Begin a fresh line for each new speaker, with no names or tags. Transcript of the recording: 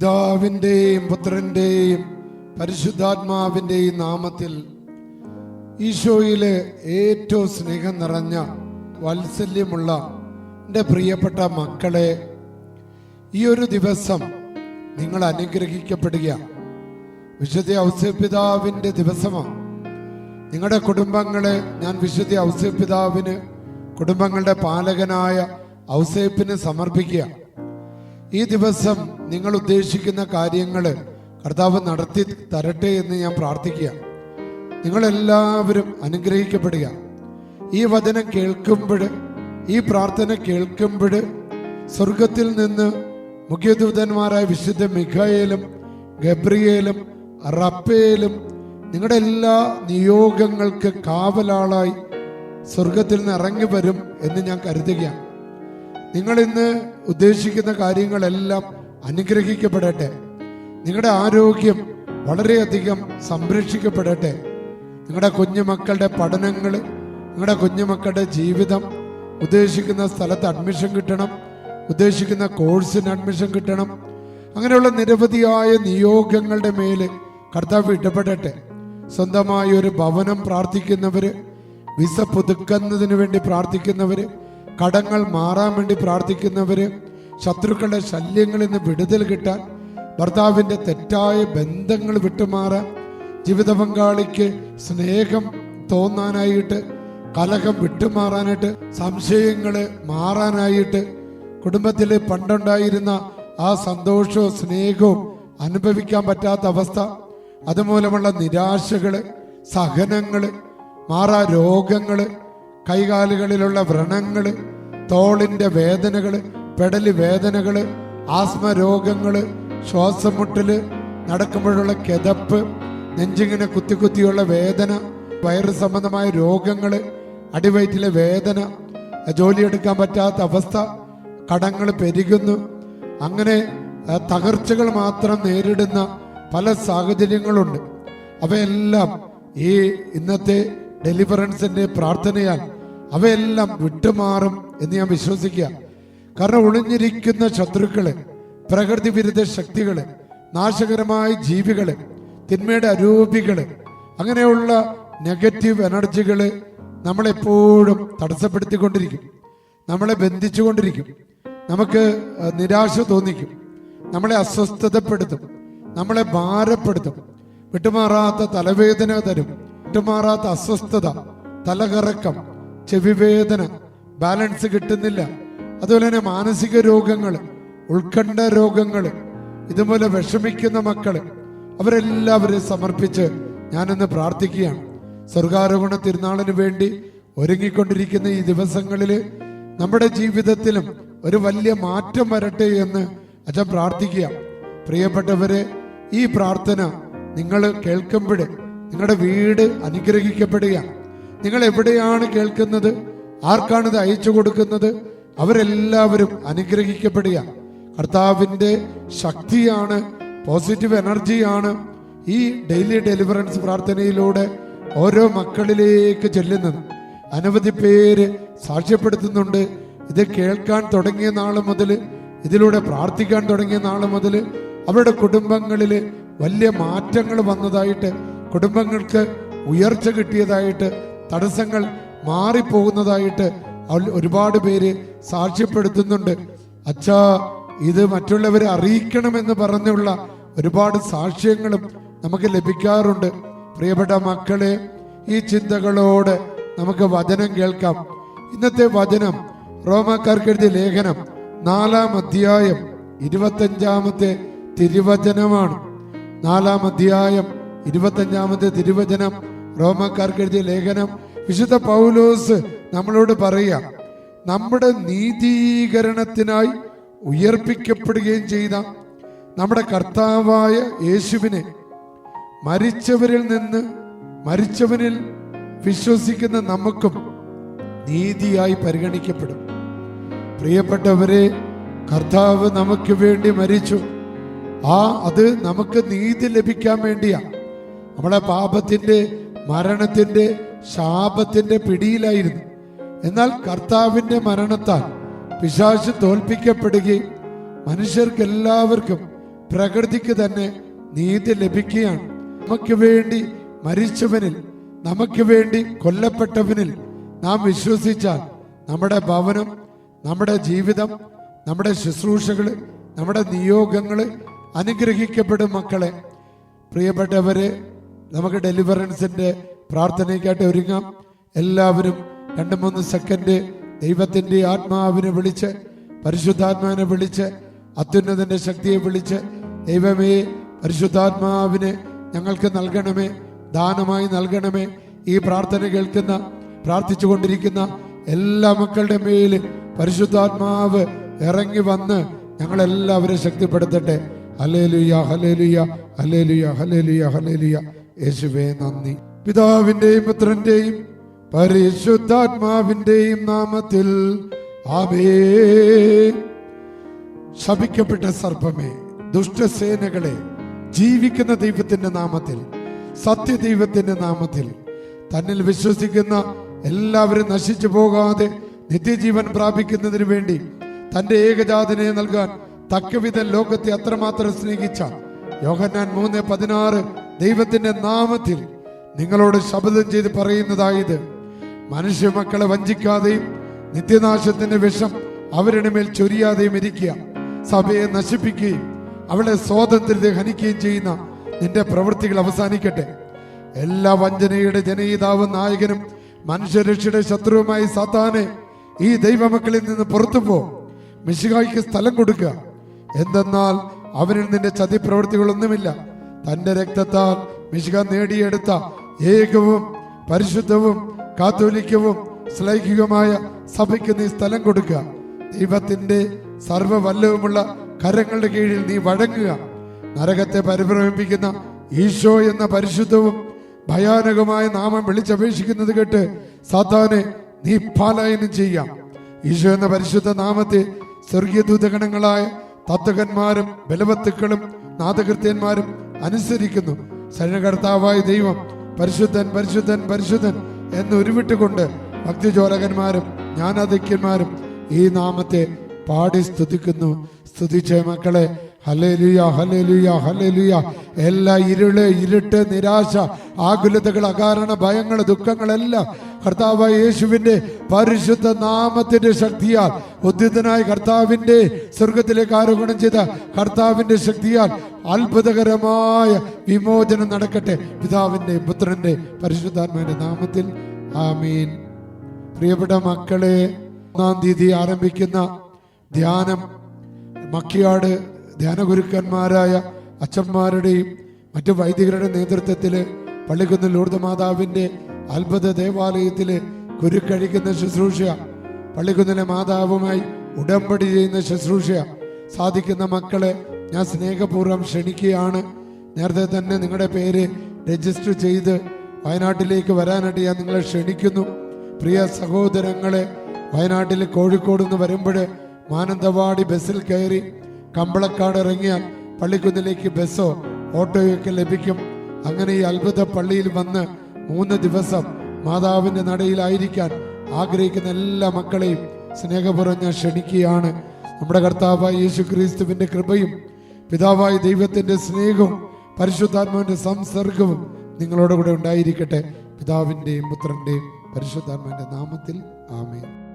പിതാവിന്റെയും പുത്രന്റെയും പരിശുദ്ധാത്മാവിന്റെയും നാമത്തിൽ ഈശോയിലെ ഏറ്റവും സ്നേഹം നിറഞ്ഞ വാത്സല്യമുള്ള എന്റെ പ്രിയപ്പെട്ട മക്കളെ ഈ ഒരു ദിവസം നിങ്ങൾ അനുഗ്രഹിക്കപ്പെടുക. വിശുദ്ധ ഔസ്യപിതാവിന്റെ ദിവസമാണ് നിങ്ങളുടെ കുടുംബങ്ങളെ ഞാൻ വിശുദ്ധ ഔസ്യപിതാവിന് കുടുംബങ്ങളുടെ പാലകനായ ഔസേപ്പിന് സമർപ്പിക്കുക. ഈ ദിവസം നിങ്ങൾ ഉദ്ദേശിക്കുന്ന കാര്യങ്ങൾ കർത്താവ് നടത്തി തരട്ടെ എന്ന് ഞാൻ പ്രാർത്ഥിക്കുക. നിങ്ങളെല്ലാവരും അനുഗ്രഹിക്കപ്പെടുക. ഈ വചനം കേൾക്കുമ്പോൾ ഈ പ്രാർത്ഥന കേൾക്കുമ്പോൾ സ്വർഗത്തിൽ നിന്ന് മുഖ്യദൂതന്മാരായ വിശുദ്ധ മിഖായേലും ഗബ്രിയേലും റപ്പേലും നിങ്ങളുടെ എല്ലാ നിയോഗങ്ങൾക്ക് കാവലാളായി സ്വർഗത്തിൽ നിന്ന് ഇറങ്ങി വരും എന്ന് ഞാൻ കരുതുകയാണ്. നിങ്ങൾ ഇന്ന് ഉദ്ദേശിക്കുന്ന കാര്യങ്ങളെല്ലാം അനുഗ്രഹിക്കപ്പെടട്ടെ. നിങ്ങളുടെ ആരോഗ്യം വളരെയധികം സംരക്ഷിക്കപ്പെടട്ടെ. നിങ്ങളുടെ കുഞ്ഞുമക്കളുടെ പഠനങ്ങൾ നിങ്ങളുടെ കുഞ്ഞുമക്കളുടെ ജീവിതം ഉദ്ദേശിക്കുന്ന സ്ഥലത്ത് അഡ്മിഷൻ കിട്ടണം ഉദ്ദേശിക്കുന്ന കോഴ്സിന് അഡ്മിഷൻ കിട്ടണം. അങ്ങനെയുള്ള നിരവധിയായ നിയോഗങ്ങളുടെ മേൽ കർത്താവ് ഇടപെടട്ടെ. സ്വന്തമായ ഒരു ഭവനം പ്രാർത്ഥിക്കുന്നവർ വിസ പുതുക്കുന്നതിന് വേണ്ടി പ്രാർത്ഥിക്കുന്നവര് കടങ്ങൾ മാറാൻ വേണ്ടി പ്രാർത്ഥിക്കുന്നവര് ശത്രുക്കളുടെ ശല്യങ്ങളിൽ നിന്ന് വിടുതൽ കിട്ടാൻ ഭർത്താവിന്റെ തെറ്റായ ബന്ധങ്ങൾ വിട്ടുമാറാൻ ജീവിത പങ്കാളിക്ക് സ്നേഹം തോന്നാനായിട്ട് കലഹം വിട്ടുമാറാനായിട്ട് സംശയങ്ങൾ മാറാനായിട്ട് കുടുംബത്തിൽ പണ്ടുണ്ടായിരുന്ന ആ സന്തോഷവും സ്നേഹവും അനുഭവിക്കാൻ പറ്റാത്ത അവസ്ഥ അതുമൂലമുള്ള നിരാശകൾ സഹനങ്ങൾ മാറാ രോഗങ്ങൾ കൈകാലുകളിലുള്ള വ്രണങ്ങൾ തോളിന്റെ വേദനകൾ പെടലി വേദനകൾ ആസ്മ രോഗങ്ങൾ ശ്വാസം മുട്ടൽ നടക്കുമ്പോഴുള്ള കിതപ്പ് നെഞ്ചിങ്ങനെ കുത്തി കുത്തിയുള്ള വേദന വയറ് സംബന്ധമായ രോഗങ്ങൾ അടിവയറ്റിലെ വേദന ജോലിയെടുക്കാൻ പറ്റാത്ത അവസ്ഥ കടങ്ങൾ പെരുകുന്നു. അങ്ങനെ തകർച്ചകൾ മാത്രം നേരിടുന്ന പല സാഹചര്യങ്ങളുണ്ട്. അവയെല്ലാം ഈ ഇന്നത്തെ ഡെലിവറൻസിന്റെ പ്രാർത്ഥനയാൽ അവയെല്ലാം വിട്ടുമാറും എന്ന് ഞാൻ വിശ്വസിക്കുക. കാരണം ഒളിഞ്ഞിരിക്കുന്ന ശത്രുക്കൾ പ്രകൃതി വിരുദ്ധ ശക്തികളെ നാശകരമായ ജീവികളെ തിന്മയുടെ അരൂപികൾ അങ്ങനെയുള്ള നെഗറ്റീവ് എനർജികൾ നമ്മളെപ്പോഴും തടസ്സപ്പെടുത്തിക്കൊണ്ടിരിക്കും. നമ്മളെ ബന്ധിച്ചുകൊണ്ടിരിക്കും. നമുക്ക് നിരാശ തോന്നിക്കും. നമ്മളെ അസ്വസ്ഥതപ്പെടുത്തും. നമ്മളെ ഭാരപ്പെടുത്തും. വിട്ടുമാറാത്ത തലവേദന തരും. വിട്ടുമാറാത്ത അസ്വസ്ഥത തലകറക്കം ചെവിവേദന ബാലൻസ് കിട്ടുന്നില്ല. അതുപോലെ തന്നെ മാനസിക രോഗങ്ങൾ ഉത്കണ്ഠ രോഗങ്ങൾ ഇതുപോലെ വിഷമിക്കുന്ന മക്കൾ അവരെല്ലാവരെയും സമർപ്പിച്ച് ഞാനിന്ന് പ്രാർത്ഥിക്കുകയാണ്. സ്വർഗാരോഹണ തിരുനാളിന് വേണ്ടി ഒരുങ്ങിക്കൊണ്ടിരിക്കുന്ന ഈ ദിവസങ്ങളിൽ നമ്മുടെ ജീവിതത്തിലും ഒരു വലിയ മാറ്റം വരട്ടെ എന്ന് അച്ഛൻ പ്രാർത്ഥിക്കുക. പ്രിയപ്പെട്ടവരെ ഈ പ്രാർത്ഥന നിങ്ങൾ കേൾക്കുമ്പോൾ നിങ്ങളുടെ വീട് അനുഗ്രഹിക്കപ്പെടുക. നിങ്ങൾ എവിടെയാണ് കേൾക്കുന്നത്? ആർക്കാണ് ഇത് അയച്ചു കൊടുക്കുന്നത്? അവരെല്ലാവരും അനുഗ്രഹിക്കപ്പെടുക. കർത്താവിന്റെ ശക്തിയാണ് പോസിറ്റീവ് എനർജിയാണ് ഈ ഡെയിലി ഡെലിവറൻസ് പ്രാർത്ഥനയിലൂടെ ഓരോ മക്കളിലേക്ക് ചെല്ലുന്നത്. അനവധി പേര് സാക്ഷ്യപ്പെടുത്തുന്നുണ്ട്. ഇത് കേൾക്കാൻ തുടങ്ങിയ നാൾ മുതൽ ഇതിലൂടെ പ്രാർത്ഥിക്കാൻ തുടങ്ങിയ നാൾ മുതൽ അവരുടെ കുടുംബങ്ങളിൽ വലിയ മാറ്റങ്ങൾ വന്നതായിട്ട് കുടുംബങ്ങൾക്ക് ഉയർച്ച കിട്ടിയതായിട്ട് തടസ്സങ്ങൾ മാറിപ്പോകുന്നതായിട്ട് അവൾ ഒരുപാട് പേര് സാക്ഷ്യപ്പെടുത്തുന്നുണ്ട്. അച്ഛാ ഇത് മറ്റുള്ളവരെ അറിയിക്കണമെന്ന് പറഞ്ഞുള്ള ഒരുപാട് സാക്ഷ്യങ്ങളും നമുക്ക് ലഭിക്കാറുണ്ട്. പ്രിയപ്പെട്ട മക്കളെ ഈ ചിന്തകളോട് നമുക്ക് വചനം കേൾക്കാം. ഇന്നത്തെ വചനം റോമാക്കാർക്ക് എഴുതിയ ലേഖനം നാലാം അധ്യായം ഇരുപത്തഞ്ചാമത്തെ തിരുവചനമാണ്. നാലാം അധ്യായം ഇരുപത്തഞ്ചാമത്തെ തിരുവചനം റോമാക്കാർക്ക് എഴുതിയ ലേഖനം വിശുദ്ധ പൗലോസ് നമ്മളോട് പറയാം നമ്മുടെ നീതീകരണത്തിനായി ഉയർപ്പിക്കപ്പെടുകയും ചെയ്ത നമ്മുടെ കർത്താവായ യേശുവിനെ മരിച്ചവരിൽ നിന്ന് മരിച്ചവനിൽ വിശ്വസിക്കുന്ന നമുക്കും നീതിയായി പരിഗണിക്കപ്പെടും. പ്രിയപ്പെട്ടവരെ കർത്താവ് നമുക്ക് വേണ്ടി മരിച്ചു. ആ അത് നമുക്ക് നീതി ലഭിക്കാൻ വേണ്ടിയാ. നമ്മളെ പാപത്തിന്റെ മരണത്തിന്റെ ശാപത്തിന്റെ പിടിയിലായിരുന്നു. എന്നാൽ കർത്താവിന്റെ മരണത്താൽ പിശാച് തോൽപ്പിക്കപ്പെടുകയും മനുഷ്യർക്കെല്ലാവർക്കും പ്രകൃതിക്ക് തന്നെ നീതി ലഭിക്കുകയാണ്. നമുക്ക് വേണ്ടി മരിച്ചവനിൽ നമുക്ക് വേണ്ടി കൊല്ലപ്പെട്ടവനിൽ നാം വിശ്വസിച്ചാൽ നമ്മുടെ ഭവനം നമ്മുടെ ജീവിതം നമ്മുടെ ശുശ്രൂഷകൾ നമ്മുടെ നിയോഗങ്ങൾ അനുഗ്രഹിക്കപ്പെടും മക്കളെ. പ്രിയപ്പെട്ടവരെ നമുക്ക് ഡെലിവറൻസിന്റെ പ്രാർത്ഥനയ്ക്കായിട്ട് ഒരുങ്ങാം. എല്ലാവരും രണ്ട് മൂന്ന് സെക്കൻഡ് ദൈവത്തിന്റെ ആത്മാവിനെ വിളിച്ച് പരിശുദ്ധാത്മാവിനെ വിളിച്ച് അത്യുന്നതന്റെ ശക്തിയെ വിളിച്ച് ദൈവമേ പരിശുദ്ധാത്മാവിനെ ഞങ്ങൾക്ക് നൽകണമേ ദാനമായി നൽകണമേ. ഈ പ്രാർത്ഥന കേൾക്കുന്ന പ്രാർത്ഥിച്ചു കൊണ്ടിരിക്കുന്ന എല്ലാ മക്കളുടെ മേൽ പരിശുദ്ധാത്മാവ് ഇറങ്ങി വന്ന് ഞങ്ങളെല്ലാവരും ശക്തിപ്പെടുത്തട്ടെ. Hallelujah hallelujah hallelujah hallelujah hallelujah യേശുവേ നന്ദി. പിതാവിന്റെയും പുത്രന്റെയും പരിശുദ്ധാത്മാവിന്റെയും നാമത്തിൽ. ശപിക്കപ്പെട്ട സർപ്പമേ ദുഷ്ടസേനകളെ ജീവിക്കുന്ന ദൈവത്തിന്റെ നാമത്തിൽ സത്യദൈവത്തിന്റെ നാമത്തിൽ തന്നിൽ വിശ്വസിക്കുന്ന എല്ലാവരും നശിച്ചു പോകാതെ നിത്യജീവൻ പ്രാപിക്കുന്നതിന് വേണ്ടി തന്റെ ഏകജാതനെ നൽകാൻ തക്കവിധം ലോകത്തെ അത്രമാത്രം സ്നേഹിച്ച യോഹന്നാൻ മൂന്ന് പതിനാറ് ദൈവത്തിന്റെ നാമത്തിൽ നിങ്ങളോട് ശപഥം ചെയ്ത് പറയുന്നതായത് മനുഷ്യ മക്കളെ വഞ്ചിക്കാതെയും നിത്യനാശത്തിന്റെ വിഷം അവരുടെ മേൽ ചൊരിയാതെയും ഇരിക്കുക. സഭയെ നശിപ്പിക്കുകയും അവളെ സ്വാതന്ത്ര്യത്തെ ഹനിക്കുകയും ചെയ്യുന്ന നിന്റെ പ്രവൃത്തികൾ അവസാനിക്കട്ടെ. എല്ലാ വഞ്ചനയുടെ ജനയിതാവും നായകനും മനുഷ്യരക്ഷയുടെ ശത്രുവുമായി സാത്താനെ ഈ ദൈവമക്കളിൽ നിന്ന് പുറത്തു പോ മിശിഹായ്ക്ക് സ്ഥലം കൊടുക്കുക. എന്തെന്നാൽ അവനിൽ നിന്റെ ചതിപ്രവൃത്തികളൊന്നുമില്ല. തന്റെ രക്തത്താൽ മിശിക നേടിയെടുത്ത ഏകവും പരിശുദ്ധവും കാത്തോലിക്കവും ശ്ലൈഹികമായ സഭയ്ക്ക് നീ സ്ഥലം കൊടുക്കുക. ദൈവത്തിന്റെ സർവവല്ലവുമുള്ള കരങ്ങളുടെ കീഴിൽ നീ വഴങ്ങുക. നരകത്തെ പരിഭ്രമിപ്പിക്കുന്ന ഈശോ എന്ന പരിശുദ്ധവും ഭയാനകമായ നാമം വിളിച്ചപേക്ഷിക്കുന്നത് കേട്ട് സാത്താനെ നീ പാലായനം ചെയ്യാം ഈശോ എന്ന പരിശുദ്ധ നാമത്തെ സ്വർഗീയ ദൂതഗണങ്ങളായ തത്വകന്മാരും ബലവത്തുക്കളും നാദകൃത്യന്മാരും അനുസരിക്കുന്നു. ശരണകർത്താവായ ദൈവം പരിശുദ്ധൻ പരിശുദ്ധൻ പരിശുദ്ധൻ എന്ന് ഉരുവിട്ടുകൊണ്ട് ഭക്തിജോലകന്മാരും ജ്ഞാനാധിക്യന്മാരും ഈ നാമത്തെ പാടി സ്തുതിക്കുന്നു. സ്തുതിച്ച മക്കളെ ഹലേലുയ ഹലേലുയ ഹലേലുയ എല്ലാ ഇരുൾ ഇരുട്ട് നിരാശ ആകുലതകൾ അകാരണ ഭയങ്ങൾ ദുഃഖങ്ങളെല്ലാം കർത്താവ് യേശുവിന്റെ പരിശുദ്ധ നാമത്തിന്റെ ശക്തിയാൽ ഉദ്ധിതനായ കർത്താവിന്റെ സ്വർഗത്തിലേക്ക് ആരോപണം ചെയ്ത കർത്താവിന്റെ ശക്തിയാൽ അത്ഭുതകരമായ വിമോചനം നടക്കട്ടെ. പിതാവിന്റെ പുത്രന്റെ പരിശുദ്ധാത്മാവിന്റെ നാമത്തിൽ. ആമീൻ. പ്രിയപ്പെട്ട മക്കളെ ഒന്നാം തീയതി ആരംഭിക്കുന്ന ധ്യാനം മക്കിയാട് ധ്യാനഗുരുക്കന്മാരായ അച്ഛന്മാരുടെയും മറ്റു വൈദികരുടെ നേതൃത്വത്തിൽ പള്ളിക്കുന്ന് ലൂർദ് മാതാവിന്റെ അത്ഭുത ദേവാലയത്തിൽ കുരുക്കഴിക്കുന്ന ശുശ്രൂഷ പള്ളിക്കുന്നിലെ മാതാവുമായി ഉടമ്പടി ചെയ്യുന്ന ശുശ്രൂഷ സാധിക്കുന്ന മക്കളെ ഞാൻ സ്നേഹപൂർവം ക്ഷണിക്കുകയാണ്. നേരത്തെ തന്നെ നിങ്ങളുടെ പേര് രജിസ്റ്റർ ചെയ്ത് വയനാട്ടിലേക്ക് വരാനായിട്ട് ഞാൻ നിങ്ങളെ ക്ഷണിക്കുന്നു. പ്രിയ സഹോദരങ്ങളെ വയനാട്ടിൽ കോഴിക്കോട് നിന്ന് വരുമ്പോൾ മാനന്തവാടി ബസ്സിൽ കയറി കമ്പളക്കാട് ഇറങ്ങിയാൽ പള്ളിക്കുന്നിലേക്ക് ബസ്സോ ഓട്ടോയൊക്കെ ലഭിക്കും. അങ്ങനെ ഈ അത്ഭുത പള്ളിയിൽ വന്ന് മൂന്ന് ദിവസം മാതാവിന്റെ നടയിലായിരിക്കാൻ ആഗ്രഹിക്കുന്ന എല്ലാ മക്കളെയും സ്നേഹപൂർവം ഞാൻ ക്ഷണിക്കുകയാണ്. നമ്മുടെ കർത്താവായ യേശു ക്രിസ്തുവിന്റെ കൃപയും പിതാവായ ദൈവത്തിന്റെ സ്നേഹവും പരിശുദ്ധാത്മാവിന്റെ സംസർഗവും നിങ്ങളോടുകൂടെ ഉണ്ടായിരിക്കട്ടെ. പിതാവിന്റെയും പുത്രന്റെയും പരിശുദ്ധാത്മാവിന്റെ നാമത്തിൽ ആമേൻ.